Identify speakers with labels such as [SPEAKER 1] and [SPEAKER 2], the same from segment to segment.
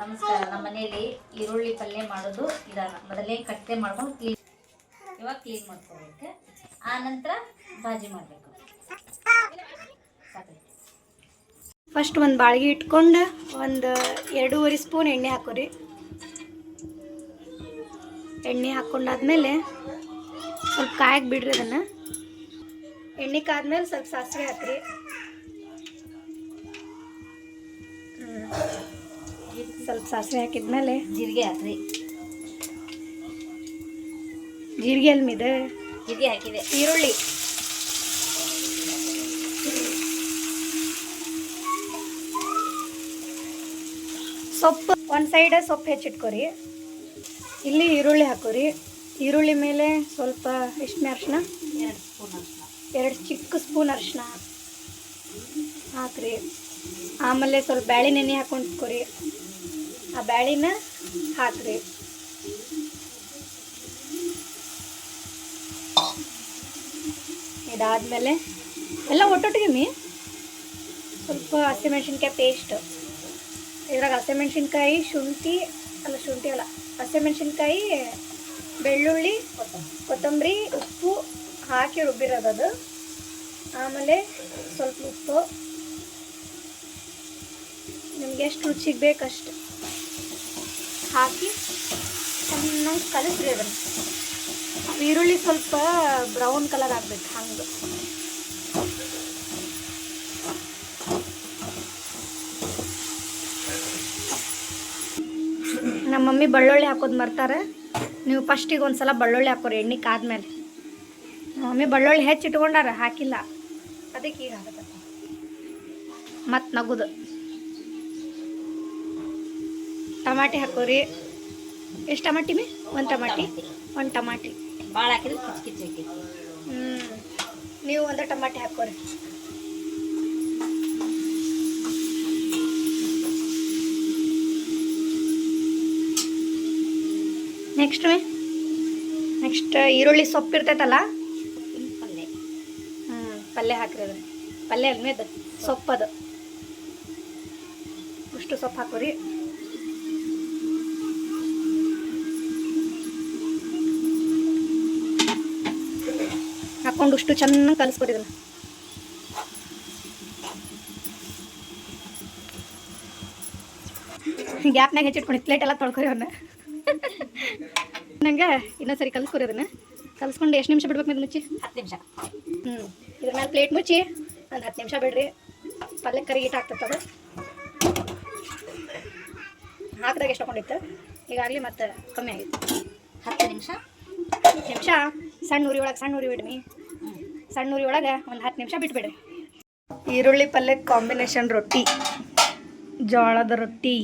[SPEAKER 1] ನಮಸ್ಕಾರ, ನಮ್ಮ ಮನೆಯಲ್ಲಿ ಈರುಳ್ಳಿ ಪಲ್ಯ ಮಾಡೋದು ಇದಾಗ ಮೊದಲೇ ಕಟ್ಟೆ ಮಾಡ್ಕೊಂಡು ಕ್ಲೀನ್ ಇವಾಗ ಕ್ಲೀನ್ ಮಾಡ್ಕೋಬೇಕು. ಆ ನಂತರ ಭಾಜಿ ಮಾಡಬೇಕು.
[SPEAKER 2] ಫಸ್ಟ್ ಒಂದು ಬಾಳ್ಗೆ ಇಟ್ಕೊಂಡು ಒಂದು ಎರಡೂವರೆ ಸ್ಪೂನ್ ಎಣ್ಣೆ ಹಾಕೋರಿ. ಎಣ್ಣೆ ಹಾಕ್ಕೊಂಡಾದ್ಮೇಲೆ ಸ್ವಲ್ಪ ಕಾಯಕ್ಕೆ ಬಿಡ್ರಿ ಅದನ್ನು. ಎಣ್ಣೆ ಕಾದ್ಮೇಲೆ ಸ್ವಲ್ಪ ಸಾಸಿವೆ ಹಾಕ್ರಿ. ಸ್ವಲ್ಪ ಸಾಸಿವೆ ಹಾಕಿದ್ಮೇಲೆ
[SPEAKER 1] ಜೀರಿಗೆ ಹಾಕ್ರಿ.
[SPEAKER 2] ಜೀರಿಗೆ ಎಲ್ಮಿದೆ
[SPEAKER 1] ಜೀರಿಗೆ ಹಾಕಿದೆ.
[SPEAKER 2] ಈರುಳ್ಳಿ. ಸೊಪ್ಪು ಒಂದು ಸೈಡ್ ಸೊಪ್ಪು ಹೆಚ್ಚಿಟ್ಕೊರಿ. ಇಲ್ಲಿ ಈರುಳ್ಳಿ ಹಾಕೋರಿ. ಈರುಳ್ಳಿ ಮೇಲೆ ಸ್ವಲ್ಪ ಎಷ್ಟು ಅರಿಶಿನ
[SPEAKER 1] ಎರಡು ಸ್ಪೂನ್ ಅರ್ಶಿನ
[SPEAKER 2] ಎರಡು ಚಿಕ್ಕ ಸ್ಪೂನ್ ಅರಿಶಿನ ಹಾಕ್ರಿ. ಆಮೇಲೆ ಸ್ವಲ್ಪ ಬ್ಯಾಳಿ ನೆನೆ ಹಾಕೊಂಡ್ಕೊರಿ ಆ ಬ್ಯಾಳಿನ ಹಾಕ್ರಿ. ಇದಾದ್ಮೇಲೆ ಎಲ್ಲ ಒಟ್ಟೊಟ್ಟಿಗೆ ಮೀ ಸ್ವಲ್ಪ ಹಸಿಮೆಣ್ಸಿನ್ಕಾಯಿ ಪೇಸ್ಟ್ ಇದ್ರಾಗ ಹಸಿಮೆಣ್ಸಿನ್ಕಾಯಿ, ಶುಂಠಿ, ಅಲ್ಲ ಶುಂಠಿ ಅಲ್ಲ, ಹಸಿಮೆಣ್ಸಿನ್ಕಾಯಿ, ಬೆಳ್ಳುಳ್ಳಿ, ಕೊತ್ತಂಬರಿ, ಉಪ್ಪು ಹಾಕಿ ರುಬ್ಬಿರೋದದು ಆಮೇಲೆ ಸ್ವಲ್ಪ ಉಪ್ಪು. ನಿಮ್ಗೆ ಎಷ್ಟು ರುಚಿಗೆ ಬೇಕಷ್ಟು. ಹಾಕಿ ಚೆನ್ನಾಗಿ ಕಲಿಸ್ರಿ ಅದನ್ನು. ಈರುಳ್ಳಿ ಸ್ವಲ್ಪ ಬ್ರೌನ್ ಕಲರ್ ಆಗ್ಬೇಕು, ಹಂಗೆ. ನಮ್ಮ ಮಮ್ಮಿ ಬೆಳ್ಳುಳ್ಳಿ ಹಾಕೋದು ಮರ್ತಾರೆ. ನೀವು ಫಸ್ಟಿಗೆ ಒಂದು ಸಲ ಬೆಳ್ಳುಳ್ಳಿ ಹಾಕೋರಿ, ಎಣ್ಣೆ ಕಾದ್ಮೇಲೆ. ನಮ್ಮ ಮಮ್ಮಿ ಬೆಳ್ಳುಳ್ಳಿ ಹೆಚ್ಚು ಇಟ್ಕೊಂಡಾರ, ಹಾಕಿಲ್ಲ. ಅದಕ್ಕೆ ಈಗ ಹಾಕತ್ತ ಮತ್ತು ನಗುದು. ಟಮಾಟಿ ಹಾಕೋರಿ. ಎಷ್ಟು ಟಮಾಟಿ ಮೇ? ಒಂದು ಟಮಾಟಿ. ಒಂದು ಟಮಾಟಿ.
[SPEAKER 1] ಭಾಳ ಹಾಕಿದ್ರೆ ಕಿಚ್ ಕಿಚ್ ಹಾಕೈತಿ
[SPEAKER 2] ಹ್ಞೂ ನೀವು ಒಂದು ಟಮಾಟಿ ಹಾಕೋರಿ. ನೆಕ್ಸ್ಟ್ ಮೇ? ನೆಕ್ಸ್ಟ್ ಈರುಳ್ಳಿ ಸೊಪ್ಪು ಇರ್ತೈತಲ್ಲ?
[SPEAKER 1] ಪಲ್ಯ
[SPEAKER 2] ಹ್ಞೂ ಪಲ್ಯ ಹಾಕ್ರಿ ಅದು ಪಲ್ಯ ಸೊಪ್ಪು ಸೊಪ್ಪದು. ಅಷ್ಟು ಸೊಪ್ಪು ಹಾಕೋರಿ. ಹಾಕೊಂಡು ಅಷ್ಟು ಚೆನ್ನಾಗಿ ಕಲಿಸ್ಕೊಡಿದ್ರು ಇದನ್ನ. ಗ್ಯಾಪ್ನಾಗ ಹೆಚ್ಚಿಟ್ಕೊಂಡು ಪ್ಲೇಟ್ ಎಲ್ಲ ತೊಳ್ಕೊರಿ ಅವನ್ನ ನಂಗೆ ಇನ್ನೊಂದ್ಸರಿ ಕಲಿಸ್ಕೊರಿ ಅದನ್ನ. ಕಲಿಸ್ಕೊಂಡು ಎಷ್ಟು ನಿಮಿಷ ಬಿಡ್ಬೇಕು ಇದು ಮುಚ್ಚಿ
[SPEAKER 1] ಹತ್ತು ನಿಮಿಷ.
[SPEAKER 2] ಹ್ಞೂ ಇದ್ರ ಮೇಲೆ ಪ್ಲೇಟ್ ಮುಚ್ಚಿ ಒಂದು ಹತ್ತು ನಿಮಿಷ ಬಿಡ್ರಿ. ಪಲ್ಯ ಕರಿ ಈಟ್ ಆಗ್ತದೆ ಅದು. ಹಾಕಿದಾಗ ಎಷ್ಟು ಕೊಂಡಿತ್ತು ಈಗಾಗಲೇ ಮತ್ತೆ ಕಮ್ಮಿ ಆಗಿತ್ತು.
[SPEAKER 1] ಹತ್ತು ನಿಮಿಷ.
[SPEAKER 2] ಹತ್ತು ನಿಮಿಷ? ಸಣ್ಣ ಉರಿ ಒಳಗೆ ಸಣ್ಣ ಉರಿ ಬಿಡ್ರಿ. ಸಣ್ಣ ಒಳಗೆ ಒಂದು ಹತ್ತು ನಿಮಿಷ ಬಿಟ್ಬಿಡ್ರಿ ಈರುಳ್ಳಿ ಪಲ್ಯ ಕಾಂಬಿನೇಷನ್ ರೊಟ್ಟಿ, ಜೋಳದ ರೊಟ್ಟಿ.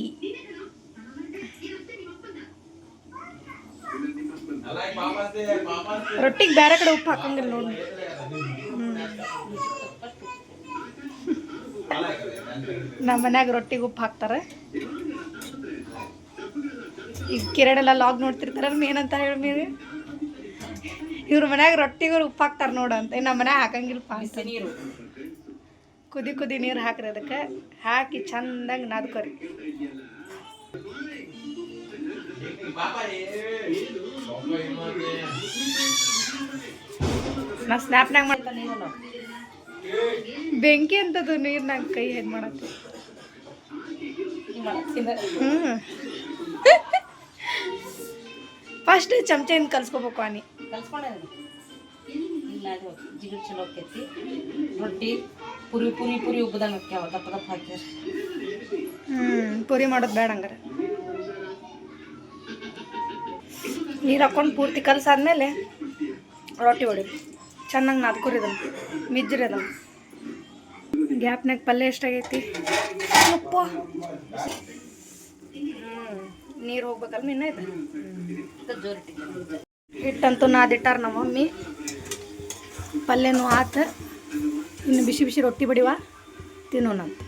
[SPEAKER 2] ರೊಟ್ಟಿಗೆ ಬೇರೆ ಕಡೆ ಉಪ್ಪು ಹಾಕಂಗಿಲ್ಲ ನೋಡಿ. ನಮ್ಮ ಮನ್ಯಾಗ ರೊಟ್ಟಿಗೆ ಉಪ್ಪು ಹಾಕ್ತಾರೆ. ಈಗ ಕಿರಣೆಲ್ಲ ಲಾಗ್ ನೋಡ್ತಿರ್ತಾರ ಏನಂತ ಹೇಳಿ మీరు ಇವ್ರ ಮನ್ಯಾಗ ರೊಟ್ಟಿಗಳು ಉಪ್ಪು ಹಾಕ್ತಾರೆ ನೋಡು ಅಂತ. ನಮ್ಮ ಮನ್ಯಾಗ ಹಾಕಂಗಿಲ್ಲಪ್ಪ ಅಂತ.
[SPEAKER 1] ನೀರು.
[SPEAKER 2] ಕುದಿ ಕುದಿ ನೀರು ಹಾಕ್ರಿ ಅದಕ್ಕೆ. ಹಾಕಿ ಚಂದಂಗೆ ನಾದ್ಕೊರಿ. ನಾ ಸ್ನ್ಯಾಪ್ನಾಗ ಮಾಡ್ತಾನೆ
[SPEAKER 1] ನೀರು
[SPEAKER 2] ಬೆಂಕಿ ಅಂತದು ನಂಗೆ ಕೈ ಹೆಂಗೆ ಮಾಡತ್ತೆ? ಹ್ಞೂ ಫಸ್ಟ್ ಚಮಚೆಯಿಂದ ಕಲ್ಸ್ಕೊಬೇಕು ಆನಿ.
[SPEAKER 1] ಕಲ್ಸ್ಕೊಂಡೆ ಇಲ್ಲ ಅದು ಚಲೋ ಆಕೈತಿ. ರೊಟ್ಟಿ ಪುರಿ ಪುರಿ ಪುರಿ ಉಬ್ಬದಂಗೆ ಹಾಕ್ಯಾವ. ದಪ್ಪ ದಪ್ಪ ಹಾಕ್ಯಾರ.
[SPEAKER 2] ಹ್ಞೂ ಪುರಿ ಮಾಡೋದು ಬೇಡ ಹಂಗಾರೆ. ನೀರು ಹಾಕೊಂಡು ಪೂರ್ತಿ ಕಲಸಾದ್ಮೇಲೆ ರೊಟ್ಟಿ ಹೊಡಿ. ಚೆನ್ನಾಗಿ ನಾದ್ಕೊರಿ ಅದನ್ನು. ಮಿಜ್ರಿ ಅದನ್ನು. ಗ್ಯಾಪ್ನಾಗ ಪಲ್ಯ ಎಷ್ಟಾಗೈತಿ? ಉಪ್ಪು ನೀರು ಹೋಗ್ಬೇಕಲ್ಲ ಇನ್ನ ಇದು?
[SPEAKER 1] ಜೋರ್ ಇಟ್ಟಿದ್ದೆ.
[SPEAKER 2] ಹಿಟ್ಟಂತೂ ನಾದಿಟ್ಟಾರ ನಮ್ಮ ಮಮ್ಮಿ. ಪಲ್ಯನೂ ಆತ. ಇನ್ನು ಬಿಸಿ ಬಿಸಿ ರೊಟ್ಟಿ ಬಡಿವ. ತಿನ್ನೋಣಂತ.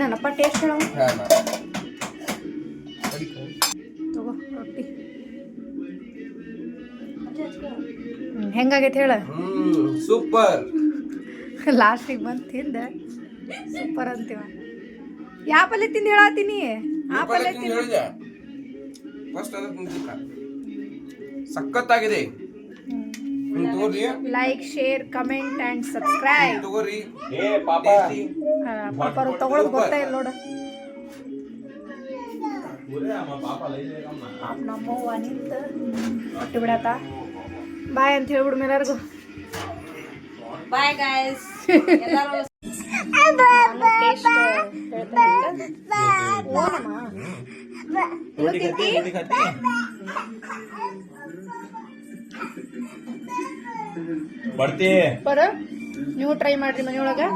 [SPEAKER 2] ನೀನಪ್ಪ ಟೇಸ್ಟ್ ಹೇಳ ತಗೋ ರೊಟ್ಟಿ. ಹೆಂಗಾಗೈತೆ ಹೇಳ?
[SPEAKER 3] ಸೂಪರ್.
[SPEAKER 2] ಲಾಸ್ಟಿಗೆ ಬಂದು ತಿಂದೆ. ಸೂಪರ್ ಅಂತೀವ. ಯಾವ ಪಲ್ಯ ತಿಂದು ಹೇಳತ್ತೀನಿ ಆ ಪಲ್ಯ ತಿಂದು
[SPEAKER 3] ಸಖತ್ತಾಗಿದೆ.
[SPEAKER 2] Like share comment and subscribe
[SPEAKER 3] ತಗೋರಿ
[SPEAKER 4] ಏ ಪಾಪ
[SPEAKER 3] tasty.
[SPEAKER 2] ಪಾಪರು ತಗೊಳೋದು ಗೊತ್ತಾ ಇಲ್ಲ ನೋಡು
[SPEAKER 4] ಊರೇ ಅಮ್ಮ ಪಾಪ ಲೈನ್
[SPEAKER 2] ಪಾಪ ನಮ್ಮವ್ವ ನಿಂತು ಹೊಟ್ಟಿ ಬಿಡತ್ತ ಬಾಯ್ ಅಂತ ಹೇಳ್ಬಿಡು ಎಲ್ಲರಿಗೂ
[SPEAKER 1] ಬಾಯ್ ಗಾಯ್ಸ್ ಎಲ್ಲರೂ
[SPEAKER 4] ರೋಟಿ ಬರ್ತಿ
[SPEAKER 2] ಬರ ನೀವು ಟ್ರೈ ಮಾಡ್ರಿ ಮನೆಯೊಳಗೆ.